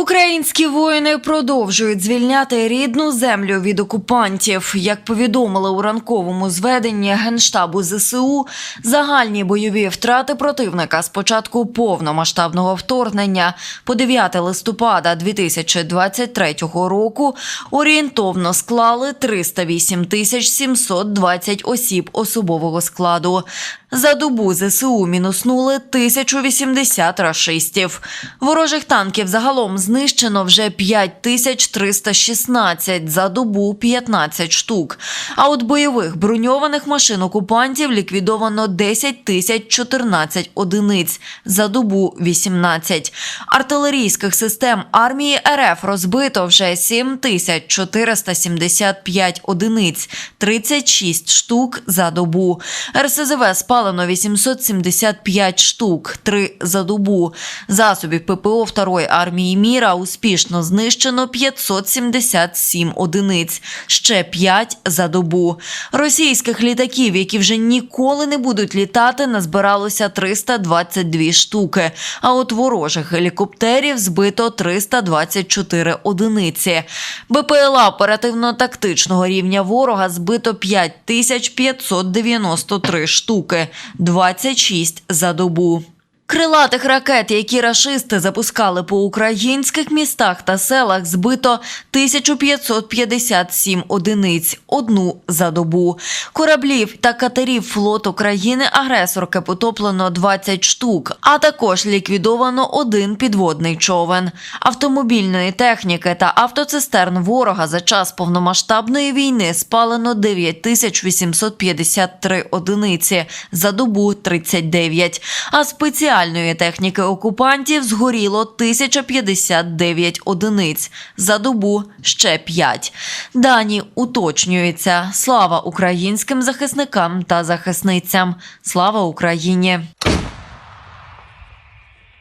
Українські воїни продовжують звільняти рідну землю від окупантів. Як повідомили у ранковому зведенні Генштабу ЗСУ, загальні бойові втрати противника з початку повномасштабного вторгнення по 9 листопада 2023 року орієнтовно склали 308 тисяч 720 осіб особового складу. За добу ЗСУ мінуснули 1080 рашистів. Ворожих танків загалом знищено вже 5316, за добу 15 штук. А от бойових броньованих машин окупантів ліквідовано 10 тисяч 14 одиниць, за добу 18. Артилерійських систем армії РФ розбито вже 7 тисяч 475 одиниць, 36 штук за добу. РСЗВ спалено 875 штук, 3 за добу. Засобів ППО Второї армії міра успішно знищено 577 одиниць, ще 5 за добу. Російських літаків, які вже ніколи не будуть літати, назбиралося 322 штуки. А от ворожих гелікоптерів збито 324 одиниці. БПЛА оперативно-тактичного рівня ворога збито 5593 штуки, 26 за добу. Крилатих ракет, які рашисти запускали по українських містах та селах, збито 1557 одиниць, одну за добу. Кораблів та катерів флоту країни-агресорки потоплено 20 штук, а також ліквідовано один підводний човен. Автомобільної техніки та автоцистерн ворога за час повномасштабної війни спалено 9853 одиниці, за добу 39, а спеціальної техніки окупантів згоріло 1059 одиниць, за добу ще 5. Дані уточнюються. Слава українським захисникам та захисницям. Слава Україні!